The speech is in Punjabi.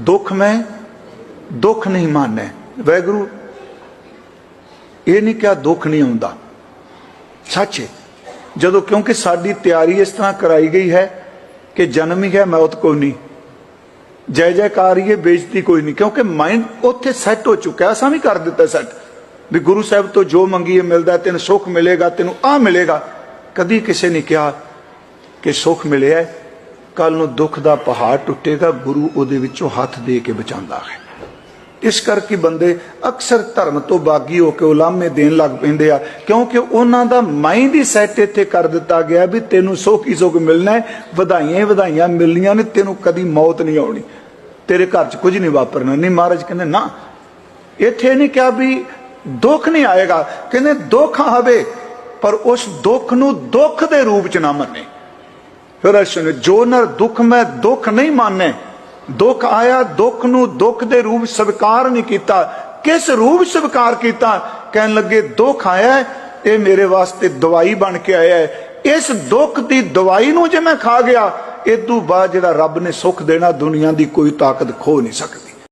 ਦੁੱਖ ਮੈਂ ਦੁੱਖ ਨਹੀਂ ਮਾਨੈ। ਵੈਗੁਰੂ ਇਹ ਨਹੀਂ ਕਿਹਾ ਦੁੱਖ ਨਹੀਂ ਆਉਂਦਾ। ਸੱਚ ਜਦੋਂ ਕਿਉਂਕਿ ਸਾਡੀ ਤਿਆਰੀ ਇਸ ਤਰ੍ਹਾਂ ਕਰਾਈ ਗਈ ਹੈ ਕਿ ਜਨਮ ਹੀ ਹੈ ਮੌਤ ਕੋਈ ਨਹੀਂ। ਜੈ ਜੈਕਾਰੀਏ ਹੀ ਬੇਇੱਜ਼ਤੀ ਕੋਈ ਨਹੀਂ। ਕਿਉਂਕਿ ਮਾਈਂਡ ਉੱਥੇ ਸੈੱਟ ਹੋ ਚੁੱਕਿਆ, ਅਸਾਂ ਵੀ ਕਰ ਦਿੱਤਾ ਸੈੱਟ ਵੀ ਗੁਰੂ ਸਾਹਿਬ ਤੋਂ ਜੋ ਮੰਗੀਏ, ਮਿਲਦਾ, ਤੈਨੂੰ ਸੁੱਖ ਮਿਲੇਗਾ, ਤੈਨੂੰ ਆ ਮਿਲੇਗਾ। ਕਦੀ ਕਿਸੇ ਨੇ ਕਿਹਾ ਕਿ ਸੁੱਖ ਮਿਲਿਆ ਕੱਲ ਨੂੰ ਦੁੱਖ ਦਾ ਪਹਾੜ ਟੁੱਟੇਗਾ, ਗੁਰੂ ਉਹਦੇ ਵਿੱਚੋਂ ਹੱਥ ਦੇ ਕੇ ਬਚਾਉਂਦਾ ਹੈ। ਇਸ ਕਰਕੇ ਬੰਦੇ ਅਕਸਰ ਧਰਮ ਤੋਂ ਬਾਗੀ ਹੋ ਕੇ ਉਲਾਮੇ ਦੇਣ ਲੱਗ ਪੈਂਦੇ ਆ, ਕਿਉਂਕਿ ਉਹਨਾਂ ਦਾ ਮਾਈਂਡ ਹੀ ਸੈੱਟ ਇੱਥੇ ਕਰ ਦਿੱਤਾ ਗਿਆ ਵੀ ਤੈਨੂੰ ਸੁੱਖ ਹੀ ਸੁੱਖ ਮਿਲਣਾ ਹੈ, ਵਧਾਈਆਂ ਵਧਾਈਆਂ ਮਿਲਣੀਆਂ ਨੇ, ਤੈਨੂੰ ਕਦੀ ਮੌਤ ਨਹੀਂ ਆਉਣੀ। ਤੇਰੇ ਘਰ 'ਚ ਕੁਝ ਨਹੀਂ ਵਾਪਰਨਾ। ਨਹੀਂ ਮਹਾਰਾਜ ਕਹਿੰਦੇ, ਨਾ, ਇੱਥੇ ਨਹੀਂ ਕਿਹਾ ਵੀ ਦੁੱਖ ਨਹੀਂ ਆਏਗਾ। ਕਹਿੰਦੇ, ਦੁੱਖ ਆਵੇ, ਪਰ ਉਸ ਦੁੱਖ ਨੂੰ ਦੁੱਖ ਦੇ ਰੂਪ 'ਚ ਨਾ ਮੰਨੇ। ਫਿਰ ਅਸ਼ਨ ਜੋ ਨਰ ਦੁੱਖ ਮੈਂ ਦੁੱਖ ਨਹੀਂ ਮੰਨੇ, ਦੁੱਖ ਆਇਆ, ਦੁੱਖ ਨੂੰ ਦੁੱਖ ਦੇ ਰੂਪ ਸਵੀਕਾਰ ਨਹੀਂ ਕੀਤਾ। ਕਿਸ ਰੂਪ ਸਵੀਕਾਰ ਕੀਤਾ? ਕਹਿਣ ਲੱਗੇ, ਦੁੱਖ ਆਇਆ ਇਹ ਮੇਰੇ ਵਾਸਤੇ ਦਵਾਈ ਬਣ ਕੇ ਆਇਆ ਇਸ ਦੁੱਖ ਦੀ ਦਵਾਈ ਨੂੰ ਜੇ ਮੈਂ ਖਾ ਗਿਆ ਇਦੋਂ ਬਾਅਦ ਜਿਹੜਾ ਰੱਬ ਨੇ ਸੁੱਖ ਦੇਣਾ, ਦੁਨੀਆ ਦੀ ਕੋਈ ਤਾਕਤ ਖੋ ਨਹੀਂ ਸਕਦੀ।